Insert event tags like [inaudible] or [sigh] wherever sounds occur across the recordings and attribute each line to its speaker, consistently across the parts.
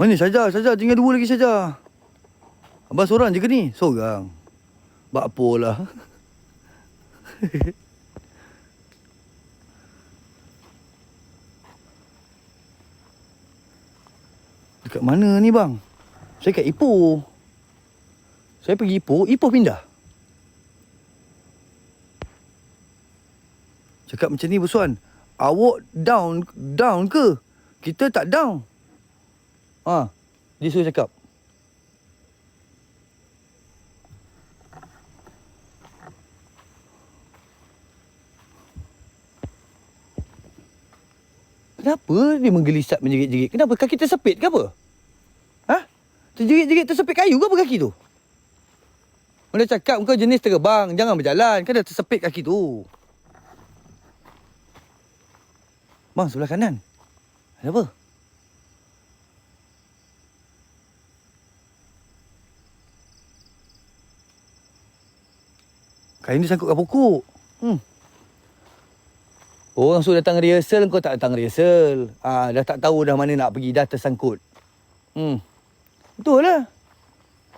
Speaker 1: Mana saja, saja tinggal dua lagi saja. Abang seorang je ke ni? Seorang. Bak apa lah. [laughs] Dekat mana ni bang? Saya kat Ipoh. Saya pergi Ipoh, Ipoh pindah. Cakap macam ni bersuan. Awak down down ke? Kita tak down. Ha, dia suruh cakap. Kenapa dia menggelisat menjerit-jerit? Kenapa kaki tersepit ke apa? Ha? Terjerit-jerit tersepit kayu ke apa kaki tu? Mana cakap kau jenis terbang, jangan berjalan. Kan dah tersepit kaki tu. Bang, sebelah kanan. Ada apa? Kain ni sangkut kat pokok. Hmm. Orang suruh datang rehearsal, kau tak datang rehearsal. Ah, dah tak tahu dah mana nak pergi, dah tersangkut. Hmm. Betul lah.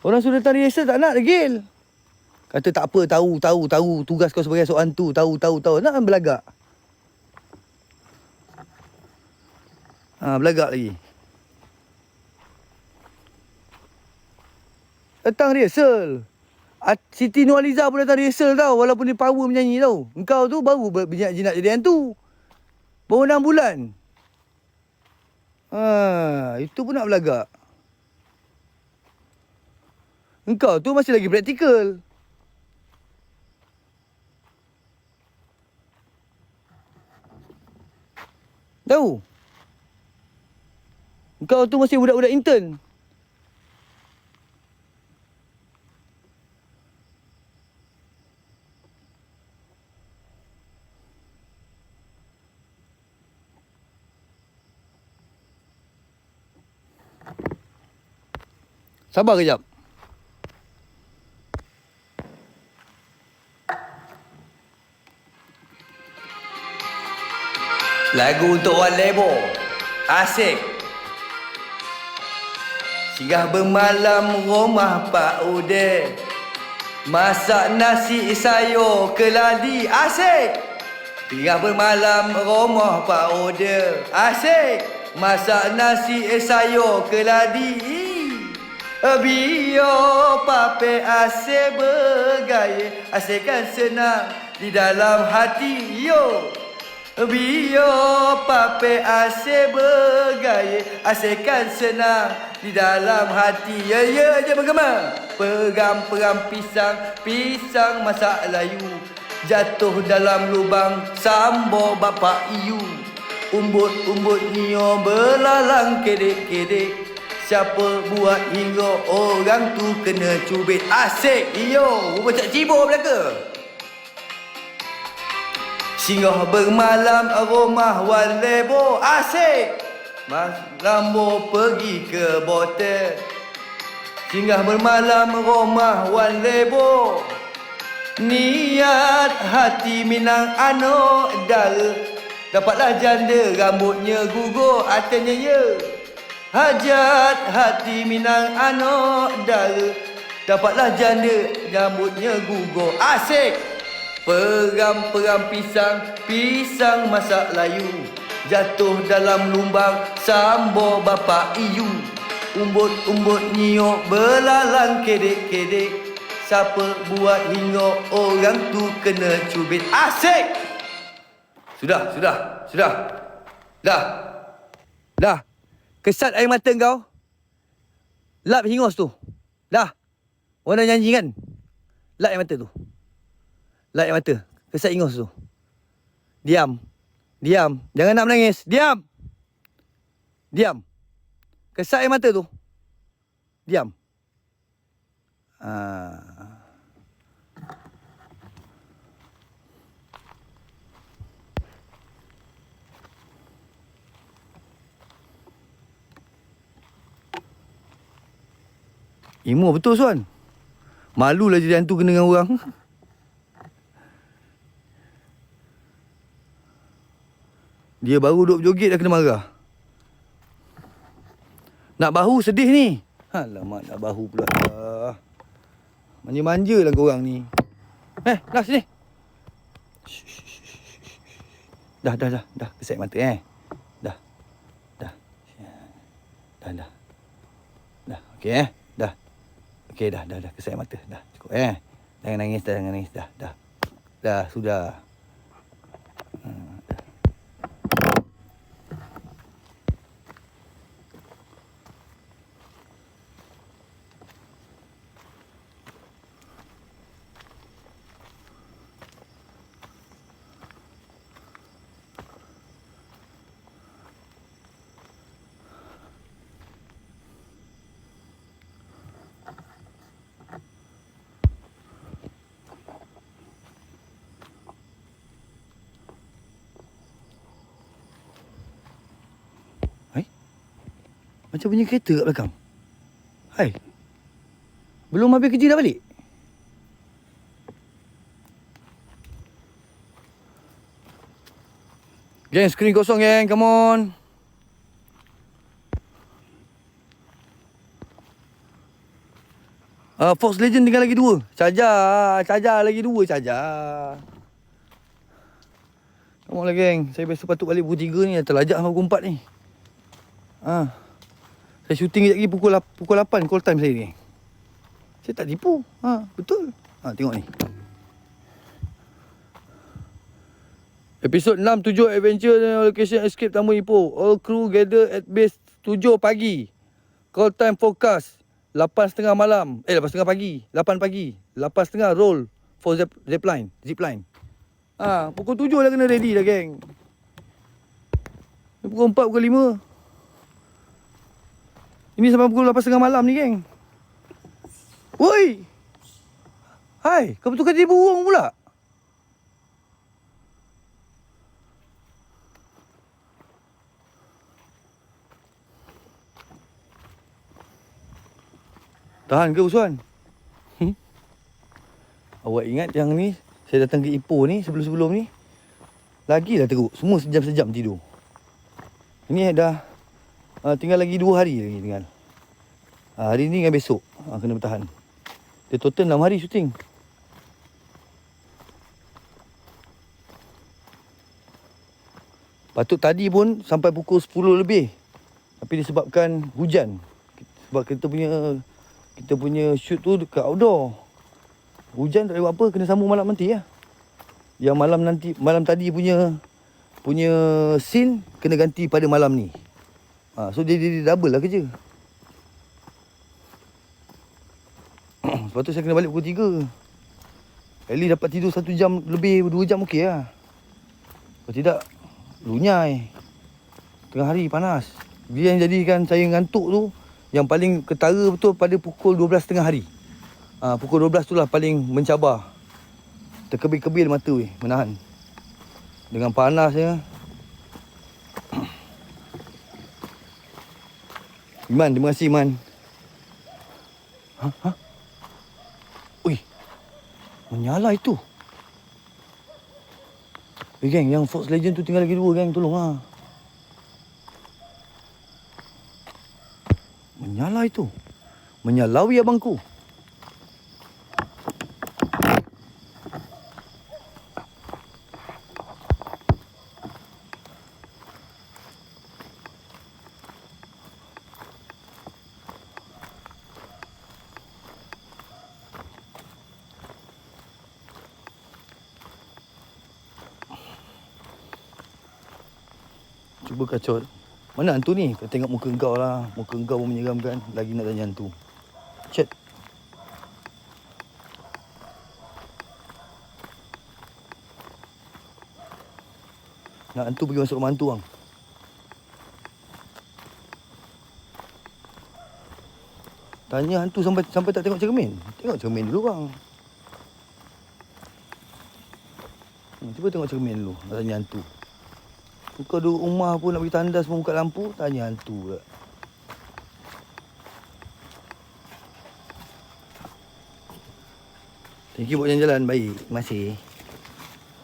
Speaker 1: Orang suruh datang rehearsal tak nak degil. Kata tak apa, tahu, tahu, tahu. Tugas kau sebagai seorang tu, tahu, tahu, tahu. Nak belagak. Ha, belagak lagi. Datang rehearsal. Ah, Siti Nurhaliza pun datang rehearsal tau. Walaupun dia power menyanyi tau. Engkau tu baru berjinak-jinak jadi hantu. Baru 6 bulan. Ha, itu pun nak belagak. Engkau tu masih lagi praktikal. Tahu? Engkau tu masih budak-budak intern. Sabar kejap. Lagu untuk Wan Lebo. Asik. Singgah bermalam rumah Pak Ude. Masak nasi sayur keladi. Asik. Singgah bermalam rumah Pak Ude. Asik. Masak nasi sayur keladi. Biar pape asyik bergaya Asyikkan senang di dalam hati yo. Biar pape asyik bergaya Asyikkan senang di dalam hati Ya ya je bergema. Pegang-pegang pisang Pisang masak layu Jatuh dalam lubang Sambo bapak iyu Umbut-umbut nio belalang kedek-kedek Siapa buat hingga orang tu kena cubit? Asik iyo Rupa cak cibur belaka. Singgah bermalam rumah wan lebo. Asik Mas Lambo pergi ke botel. Singgah bermalam rumah wan lebo. Niat hati minang anak dara Dapatlah janda rambutnya gugur. Artinya ya Hajat hati minang anak dara Dapatlah janda rambutnya gugur. Asik. Peram-peram pisang Pisang masak layu. Jatuh dalam lumbang Sambo bapak iyu. Umbut-umbut nyiok Belalang kedek-kedek. Siapa buat hingga orang tu kena cubit. Asik. Sudah, sudah, sudah. Dah. Dah Kesat air mata kau. Lap hingos tu. Dah. Orang dah kan? Lap air mata tu. Lap air mata. Kesat hingos tu. Diam. Diam. Jangan nak menangis. Diam. Diam. Kesat air mata tu. Diam. Ah. Imo betul Suan. Malulah jadi hantu kena dengan orang. Dia baru duduk joget dah kena marah. Nak bahu sedih ni. Alamak nak bahu pula. Manja-manja lah korang ni. Eh, dah sini. Dah, dah, dah. Dah, keset mata eh. Dah. Dah. Dah, dah. Dah, okey eh. Okey, dah, dah, dah. Keset mata. Dah, cukup eh. Jangan nangis, dah, jangan nangis. Dah, dah. Dah, sudah. Macam bunyi kereta kat belakang. Hai. Belum habis kerja dah balik? Geng, skrin kosong geng. Come on. Uh, Fox Legend tinggal lagi dua. Charger. Charger lagi dua charger. Come on lah geng. Saya biasa patut balik pukul 3 ni. Terlajak sampai pukul 4 ni. Ha. Saya syuting kejap lagi pukul, pukul 8 call time saya ni. Saya tak tipu. Ha, betul. Ha, tengok ni. Episod 6, 7 adventure location escape Tamu Ipoh. All crew gather at base 7 pagi. Call time forecast. 8.30 malam. Eh, 8.30 pagi. 8 pagi. 8.30 roll for zip, zipline. Zipline. Ha, pukul 7 dah kena ready dah, geng. Pukul 4, pukul 5. Ini sampai pukul 8.30 malam ni, geng. Woi! Hai, kau betul kata burung pula? Tahan ke Uswan? Hmm? Awak ingat yang ni Saya datang ke Ipoh ni sebelum-sebelum ni Lagilah teruk Semua sejam-sejam tidur Ini dah uh, Tinggal lagi dua hari lagi tinggal. Uh, Hari ni dengan besok. Uh, Kena bertahan. Dia total 6 hari syuting Patut tadi pun sampai pukul 10 lebih. Tapi disebabkan hujan. Sebab kita punya Kita punya shoot tu dekat outdoor. Hujan tak buat apa Kena sambung malam nanti lah Yang malam nanti Malam tadi punya Punya scene Kena ganti pada malam ni ha, So dia, dia, dia double lah kerja. [coughs] Sebab tu saya kena balik pukul 3 At least dapat tidur 1 jam lebih 2 jam okey lah. Kalau tidak Lunyai. Tengah hari panas. Dia yang jadikan saya ngantuk tu Yang paling ketara betul pada pukul 12 tengah hari. Ha, Pukul 12 tu lah paling mencabar. Terkebil-kebil mata weh Menahan. Dengan panasnya Iman, terima kasih Iman Ha? Ha? Ui Menyala itu Eh geng, yang Fox Legend tu tinggal lagi dua geng, tolong lah. Menyala itu. Menyalawi abangku. Cuba kacau. Mana hantu ni? Kau tengok muka kau lah. Muka kau pun menyeramkan. Lagi nak tanya hantu. Chat. Nak hantu pergi masuk rumah hantu bang. Tanya hantu sampai sampai tak tengok cermin. Tengok cermin dulu bang. Hmm, Cuba tengok cermin dulu. Nak tanya hantu. Kau duduk rumah pun nak pergi tandas pun buka lampu, tanya hantu pula. Thank you buat jalan-jalan baik. Terima kasih.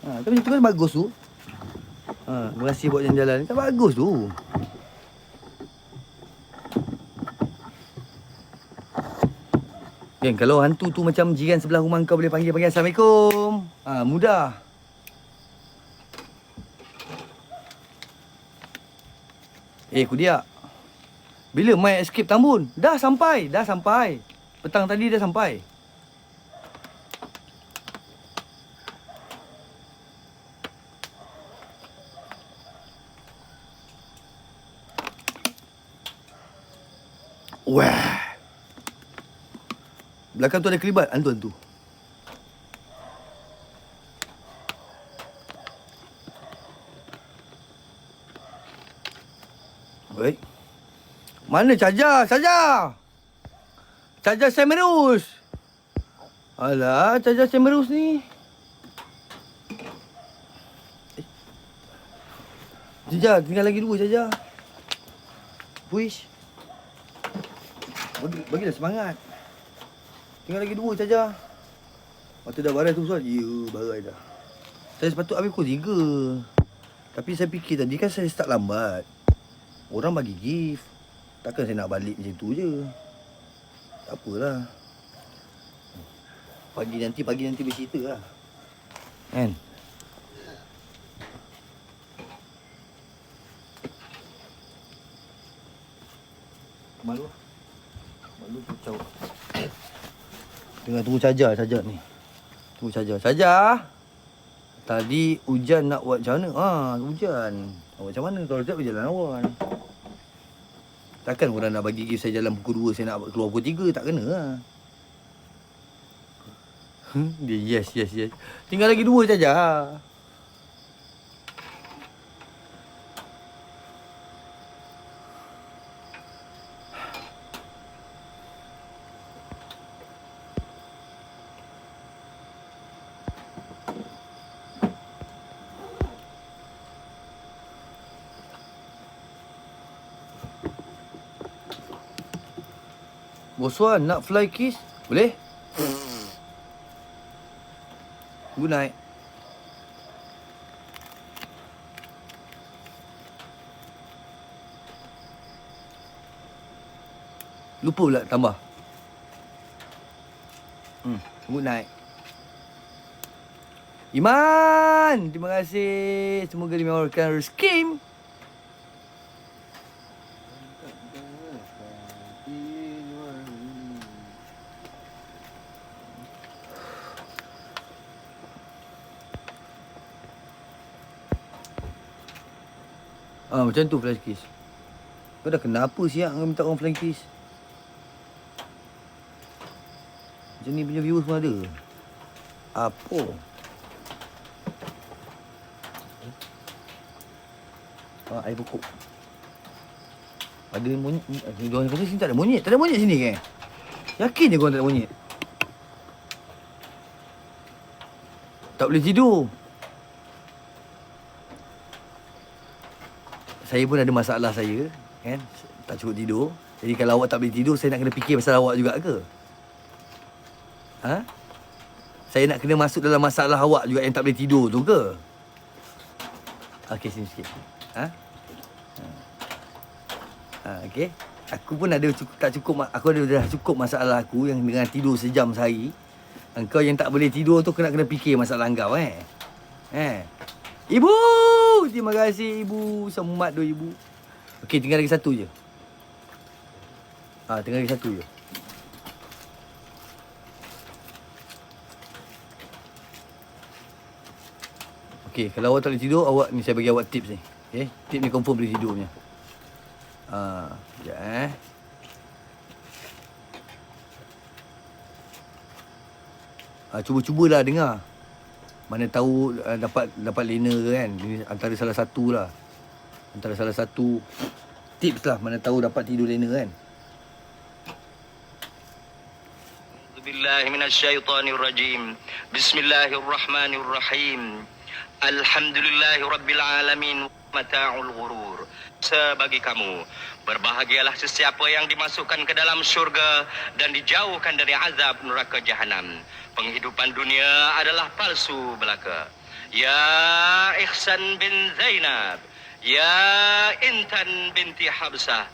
Speaker 1: Ha, tapi itu kan bagus tu. Ha, terima kasih buat jalan-jalan. Tak bagus tu. Kan kalau hantu tu macam jiran sebelah rumah kau boleh panggil-panggil Assalamualaikum. Ha, mudah. Eh Kudia. Bila mai escape Tambun? Dah sampai, dah sampai. Petang tadi dah sampai. Wah. Belakang tu ada kelibat hantu-hantu. Baik. Mana cajar? Cajar! Cajar Semerus! Alah, cajar Semerus ni. Eh. Cajar, tinggal lagi dua. Puish. Bagi, bagilah semangat. Tinggal lagi dua saja. Waktu dah barai tu soal. Ya, barai dah. Saya sepatut ambil pukul tiga. Tapi saya fikir tadi kan saya start lambat. Orang bagi gift. Takkan saya nak balik macam tu je. Tak apalah. Pagi nanti, pagi nanti bercerita lah. Kan? Malu lah. Malu kacau. Tengah tunggu cajar cajar ni. Tunggu cajar. Cajar. Tadi hujan nak buat macam mana? Ha, hujan. Nak buat macam mana kalau tak berjalan awan. Takkan orang nak bagi gift saya jalan pukul 2, saya nak keluar pukul 3, tak kena lah. Hmm, Dia yes, yes, yes. Tinggal lagi dua saja. Boswan nak fly kiss? Boleh? Good night. Lupa pula tambah. Hmm, good night. Iman, terima kasih. Semoga dimewahkan rezeki. Ah macam tu flash kiss. Kau dah kenapa siap kau minta orang flash kiss? Macam ni punya viewers pun ada. Apa? Ah, air pokok. Ada monyet. Dia orang kata sini tak ada monyet. Tak ada monyet sini kan? Yakin je kau tak ada monyet? Tak boleh tidur. Saya pun ada masalah saya kan? Tak cukup tidur. Jadi kalau awak tak boleh tidur saya nak kena fikir pasal awak juga ke? Ha? Saya nak kena masuk dalam masalah awak juga yang tak boleh tidur tu ke? Okey sini sikit. Ha? Ha okey. Aku pun ada cukup tak cukup aku ada dah cukup masalah aku yang dengan tidur sejam sehari. Engkau yang tak boleh tidur tu kena kena fikir masalah engkau eh? Eh? Ibu, terima kasih ibu. Semat doh ibu. Okey, tinggal lagi satu je. Ah, ha, tinggal lagi satu je. Okey, kalau awak tak boleh tidur, awak ni saya bagi awak tips ni. Okey, tip ni confirm boleh tidur punya. Ah, ha, eh. Ah, cuba-cubalah dengar. Mana tahu uh, dapat dapat lena ke kan. Ini antara salah satu lah. Antara salah satu tips lah. Mana tahu dapat tidur lena kan.
Speaker 2: Bismillahirrahmanirrahim. Bismillahirrahmanirrahim. Alhamdulillahirrabbilalamin. Mata'ul ghurur. Sebagi kamu, berbahagialah sesiapa yang dimasukkan ke dalam syurga dan dijauhkan dari azab neraka jahanam penghidupan dunia adalah palsu belaka. Ya Ihsan bin Zainab, Ya Intan binti Habsah,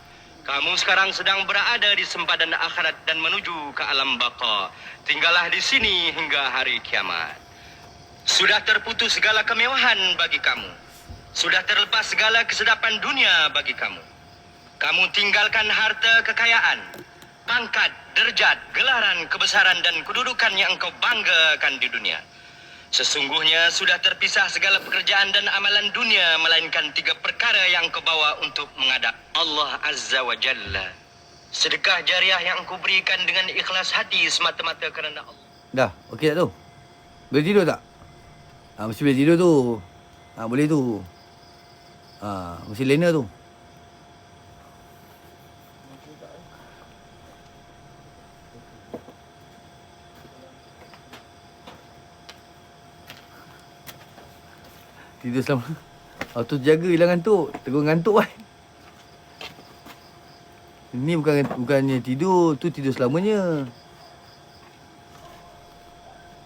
Speaker 2: Kamu sekarang sedang berada di sempadan akhirat dan menuju ke alam baka. Tinggallah di sini hingga hari kiamat. Sudah terputus segala kemewahan bagi kamu. Sudah terlepas segala kesedapan dunia bagi kamu. Kamu tinggalkan harta kekayaan, pangkat, derajat, gelaran, kebesaran dan kedudukan yang engkau banggakan di dunia. Sesungguhnya sudah terpisah segala pekerjaan dan amalan dunia melainkan tiga perkara yang kau bawa untuk menghadap Allah Azza wa Jalla. Sedekah jariah yang engkau berikan dengan ikhlas hati semata-mata kerana Allah.
Speaker 1: Dah, okey tak tu? Boleh tidur tak? Ha, mesti boleh tidur tu. Ha, boleh tu. Ha, mesti lena tu. Tidur selama. [laughs] Auto jaga hilang ngantuk. Tegur ngantuk kan. Ini bukan bukannya tidur, tu tidur selamanya.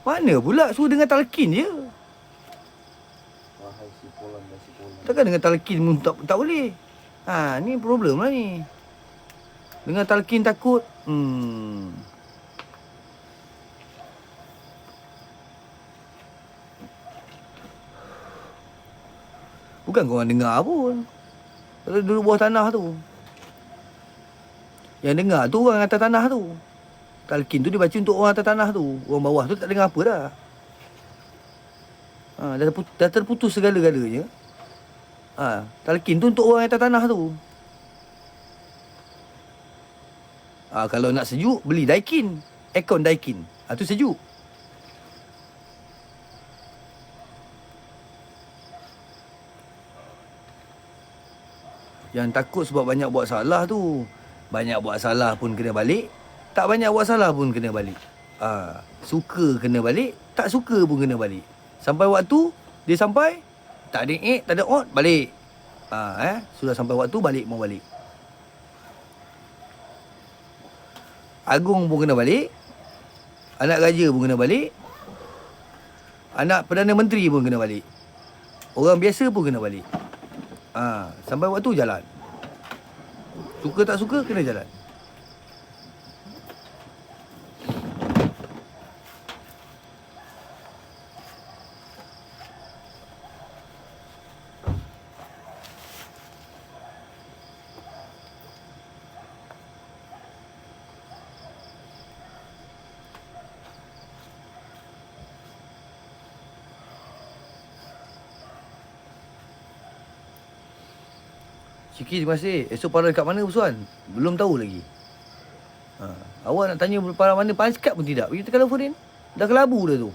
Speaker 1: Mana pula suruh dengar talqin je. Takkan dengar talqin pun tak, tak boleh. Ha, ni problem lah ni. Dengar talqin takut. Hmm. Bukan korang dengar pun. Kalau duduk bawah tanah tu. Yang dengar tu orang atas tanah tu. Talqin tu dibaca untuk orang atas tanah tu. Orang bawah tu tak dengar apa dah. Ha, dah, terputus, dah terputus segala-galanya. Ha, talqin tu untuk orang atas tanah tu. Ha, kalau nak sejuk, beli Daikin. Aircon Daikin. Ha, tu sejuk. Yang takut sebab banyak buat salah tu. Banyak buat salah pun kena balik. Tak banyak buat salah pun kena balik. Ha, suka kena balik, tak suka pun kena balik. Sampai waktu, dia sampai, tak ada eh, tak ada out, balik. Ha, eh, sudah sampai waktu, balik, mau balik. Agung pun kena balik. Anak raja pun kena balik. Anak Perdana Menteri pun kena balik. Orang biasa pun kena balik. Ha, sampai waktu jalan. Suka tak suka kena jalan. Ciki terima kasih. Esok para dekat mana Usman? Belum tahu lagi. Ha. Awak nak tanya para mana Panskat pun tidak. Pergi tekan telefon Dah kelabu dah tu.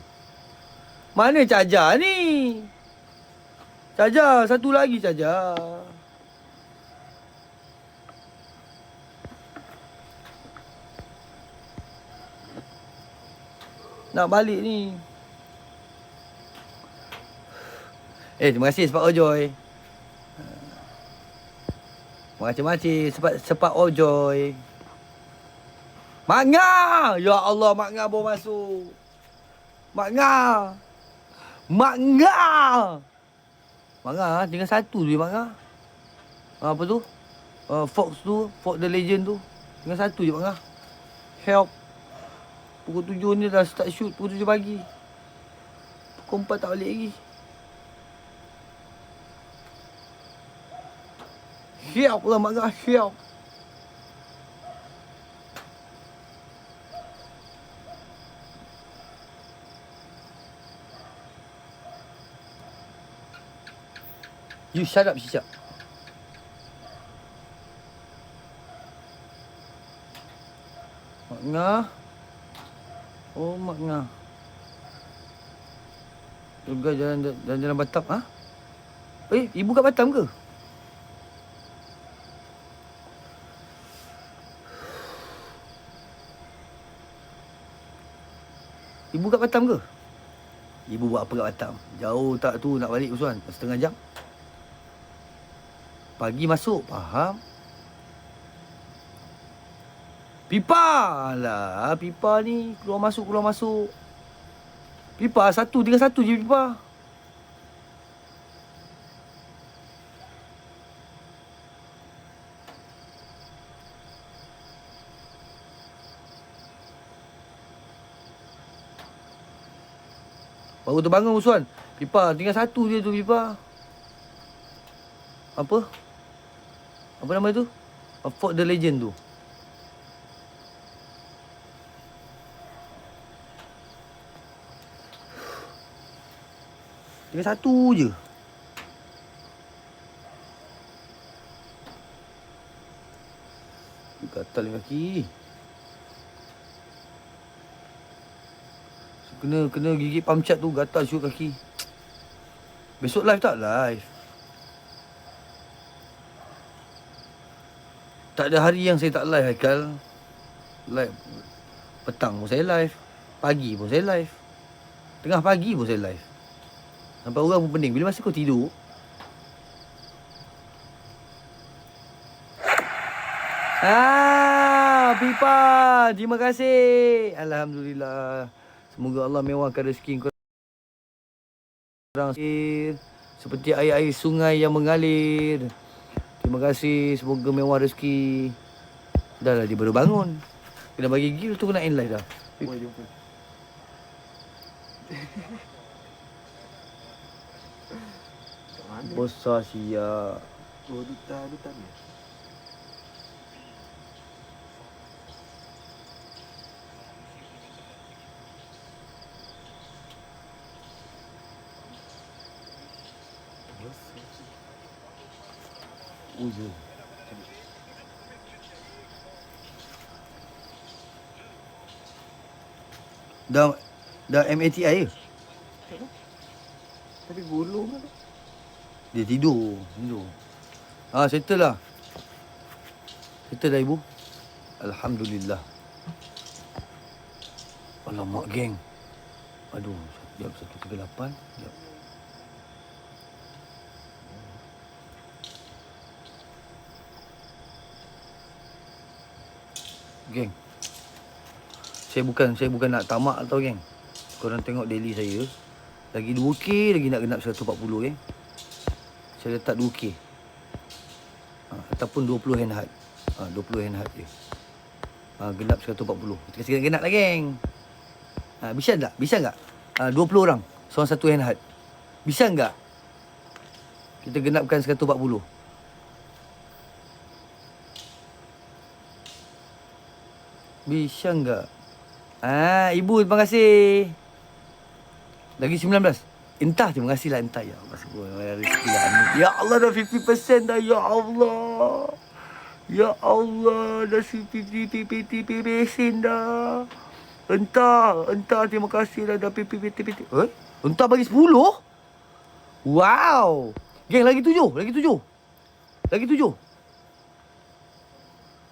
Speaker 1: Mana cajar ni? Cajar. Satu lagi cajar. Nak balik ni. Eh, terima kasih sebab Ojoy. Macam-macam sepat sepat ojoy. Mak Nga! Ya Allah, Mak Nga baru masuk. Mak Nga! Mak Nga! Mak Nga, tinggal satu je Mak Nga. Ah, Apa tu? Uh, Fox tu, Fox the Legend tu. Tinggal satu je Mak Nga. Help. Pukul tujuh ni dah start shoot, pukul tujuh pagi. Pukul empat tak balik lagi. Lah Mak Nga, help. You shut up, Cicak. Mak Nga. Oh, Mak Nga. Juga jalan jalan, jalan Batam, ha? Eh, ibu kat Batam ke? Ibu kat Batam ke? Ibu buat apa kat Batam? Jauh tak tu nak balik Usman? Setengah jam? Pagi masuk, faham? Pipa lah, pipa ni keluar masuk keluar masuk. Pipa satu tinggal satu je pipa. Baru terbangun bosan. Pipa tinggal satu je tu pipa. Apa? Apa nama tu? Fort the Legend tu. Tinggal satu je. Gatal ni kaki. Kena kena gigit pamcat tu gatal syuk kaki. Besok live tak? Live. Tak ada hari yang saya tak live Haikal. Live. Petang pun saya live. Pagi pun saya live. Tengah pagi pun saya live. Sampai orang pun pening. Bila masa kau tidur? Ah, Pipa. Terima kasih. Alhamdulillah. Semoga Allah mewahkan rezeki kau. Orang seperti air-air sungai yang mengalir. Terima kasih. Semoga mewah rezeki. Dah lah dia baru bangun. Kena bagi gil tu kena end live dah.
Speaker 3: Boleh jumpa. [laughs] Oh, duta, duta ni.
Speaker 1: Uju. Dah dah MATI ke?
Speaker 3: Tapi gulung kan?
Speaker 1: Dia tidur. Tidur. Ah, settle lah. Settle dah ibu. Alhamdulillah. Alamak geng. Aduh, jam 138. Jap. Geng. Saya bukan saya bukan nak tamak tau geng. Korang tengok daily saya. Lagi 2K lagi nak genap 140 geng. Saya letak 2K. Ha, ataupun 20 hand hard. Ha, 20 hand hard je. Ha, genap 140. Kita kasi genap lah geng. Ha, bisa tak? Bisa tak? Ha, 20 orang. Seorang satu hand hard. Bisa tak? Kita genapkan 140. Bisa tak? Ah, ibu terima kasih. Lagi 19. Entah terima kasih lah entah ya Allah lah. Ya Allah dah 50% dah ya Allah. Ya Allah dah 50 50 dah. Entah, entah terima kasih lah dah 50 50 Eh? Entah bagi 10? Wow. Geng lagi tujuh, lagi tujuh. Lagi tujuh.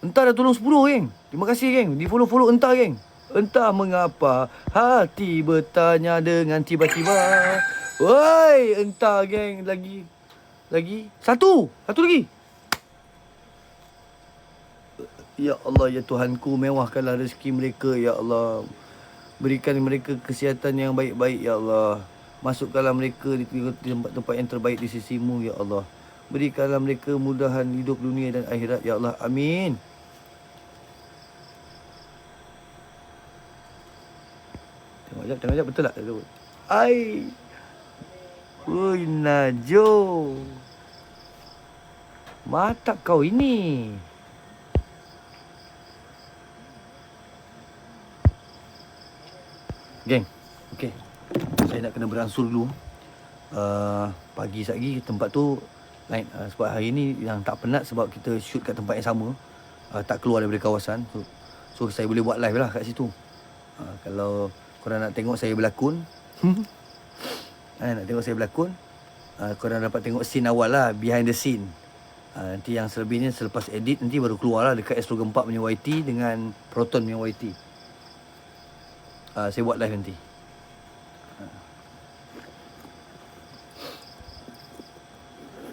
Speaker 1: Entah dah tolong 10 geng. Terima kasih geng. Di follow-follow entah geng. Entah mengapa hati bertanya dengan tiba-tiba. Woi, entah geng lagi. Lagi satu. Satu lagi. Ya Allah ya Tuhanku mewahkanlah rezeki mereka ya Allah. Berikan mereka kesihatan yang baik-baik ya Allah. Masukkanlah mereka di tempat-tempat yang terbaik di sisimu ya Allah. Berikanlah mereka mudahan hidup dunia dan akhirat ya Allah. Amin. Tengok jap, tengok jap betul tak? Ai. Oi Najo. Mata kau ini. Geng. Okey. Saya nak kena beransur dulu. Uh, pagi lagi tempat tu lain uh, sebab hari ni yang tak penat sebab kita shoot kat tempat yang sama. Uh, tak keluar daripada kawasan. So, so saya boleh buat live lah kat situ. Uh, kalau korang nak tengok saya berlakon. eh, nak tengok saya berlakon. Uh, korang dapat tengok scene awal lah. Behind the scene. Uh, nanti yang selebihnya selepas edit nanti baru keluar lah dekat Astro Gempak punya YT dengan Proton punya YT. Uh, saya buat live nanti.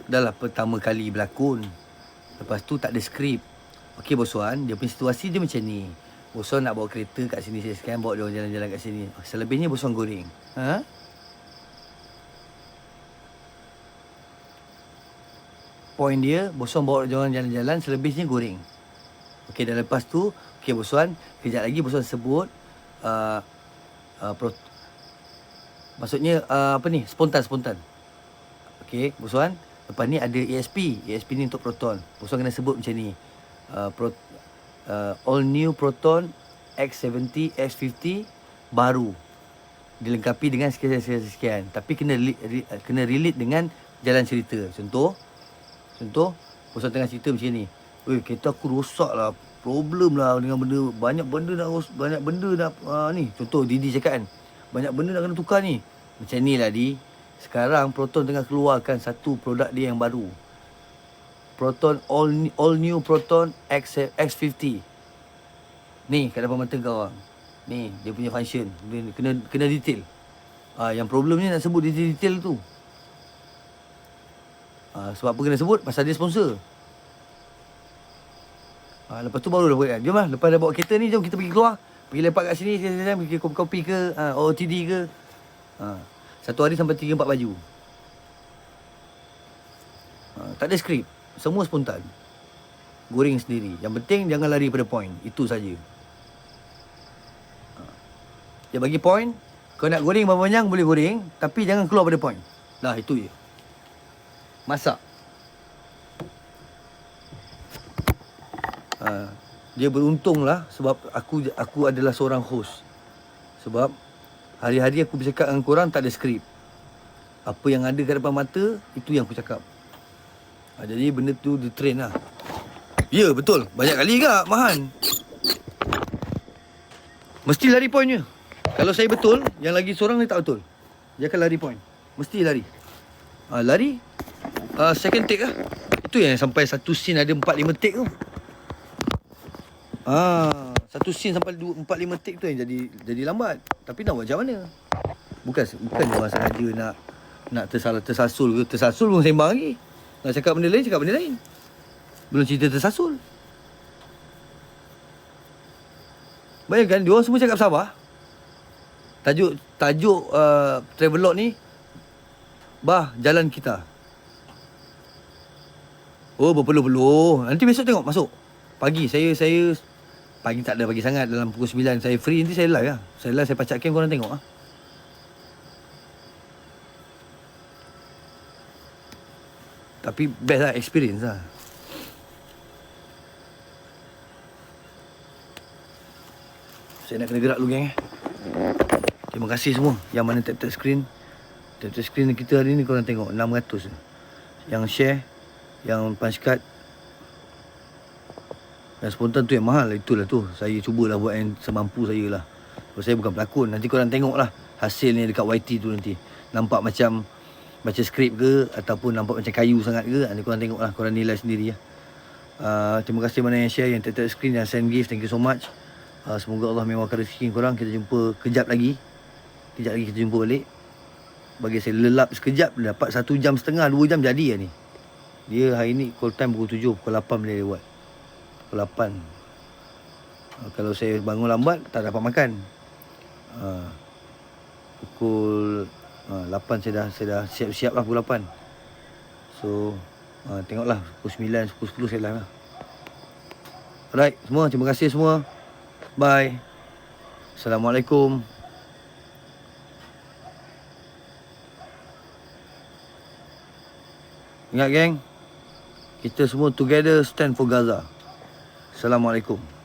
Speaker 1: Dah lah pertama kali berlakon. Lepas tu tak ada skrip. Okey bos Wan, dia punya situasi dia macam ni. Bos Wan nak bawa kereta kat sini saya sekarang bawa dia jalan-jalan kat sini. Selebihnya bos Wan goreng. Ha? Point dia, bos Wan bawa dia jalan-jalan, selebihnya goreng. Okey dan lepas tu, okey bos Wan, kejap lagi bos Wan sebut uh, uh, pro, Maksudnya uh, apa ni? Spontan, spontan. Okey, Bosuan. Lepas ni ada ESP. ESP ni untuk proton. Bosuan kena sebut macam ni. Uh, pro, uh, all new proton X70, X50 baru. Dilengkapi dengan sekian-sekian. Tapi kena li, ri, kena relate dengan jalan cerita. Contoh, contoh, Bosuan tengah cerita macam ni. Weh, kereta aku rosak lah. Problem lah dengan benda. Banyak benda nak ros- banyak benda nak uh, ni. Contoh Didi cakap kan. Banyak benda nak kena tukar ni. Macam ni lah Di. Sekarang Proton tengah keluarkan satu produk dia yang baru. Proton all all new Proton X X50. Ni kat depan mata kau orang. Ni dia punya function. Dia kena kena detail. Ah yang problem ni nak sebut detail-detail tu. Ah sebab apa kena sebut? Pasal dia sponsor. Ah lepas tu baru dah buat. Jom lah lepas dah bawa kereta ni jom kita pergi keluar. Pergi lepak kat sini, sini, pergi kopi-kopi ke, ah, OOTD ke. Ah satu hari sampai 3 4 baju. Ah tak ada skrip. Semua spontan. Goreng sendiri. Yang penting jangan lari pada point. Itu saja. Dia bagi point. Kau nak goreng berapa panjang boleh goreng. Tapi jangan keluar pada point. Dah itu je. Masak. Ha, dia beruntung lah sebab aku aku adalah seorang host. Sebab hari-hari aku bercakap dengan korang tak ada skrip. Apa yang ada kat depan mata, itu yang aku cakap. Ha, jadi benda tu dia train lah. Ya betul. Banyak kali ke Mahan? Mesti lari pointnya. Kalau saya betul, yang lagi seorang ni tak betul. Dia akan lari point. Mesti lari. Ha, lari. Uh, second take lah. Itu yang sampai satu scene ada 4-5 take tu. Ah, satu scene sampai 2 4 5 take tu yang jadi jadi lambat. Tapi nak buat macam mana? Bukan bukan dia sengaja nak nak tersalah tersasul ke tersasul pun sembang lagi. Nak cakap benda lain cakap benda lain. Belum cerita tersasul. Bayangkan dia orang semua cakap sabar. Tajuk tajuk uh, travelog ni bah jalan kita. Oh berpeluh-peluh. Nanti besok tengok masuk. Pagi saya saya pagi tak ada pagi sangat dalam pukul 9 saya free nanti saya live lah. Saya live saya pacak camp korang tengok ah. Tapi best lah experience lah. Saya nak kena gerak dulu geng eh. Terima kasih semua yang mana tap-tap screen. Tap-tap screen kita hari ni korang tengok 600 je. Yang share, yang punch card, yang spontan tu yang mahal Itulah tu Saya cubalah buat yang semampu saya lah Sebab saya bukan pelakon Nanti korang tengok lah Hasil ni dekat YT tu nanti Nampak macam Baca skrip ke Ataupun nampak macam kayu sangat ke Nanti korang tengok lah Korang nilai sendiri lah uh, Terima kasih mana yang share Yang tap-tap screen Yang send gift. Thank you so much. Uh, Semoga Allah mewahkan rezeki korang. Kita jumpa kejap lagi. Kejap lagi kita jumpa balik. Bagi saya lelap sekejap Dapat satu jam setengah Dua jam jadi lah ni. Dia hari ni call time pukul 7 Pukul 8 boleh lewat Pukul 8 uh, Kalau saya bangun lambat Tak dapat makan. Uh, Pukul uh, 8 saya dah Saya dah siap-siap lah pukul 8 So uh, Tengoklah Pukul 9 Pukul 10 saya live lah. Alright semua Terima kasih semua. Bye. Assalamualaikum. Ingat geng? Kita semua together stand for Gaza. Assalamualaikum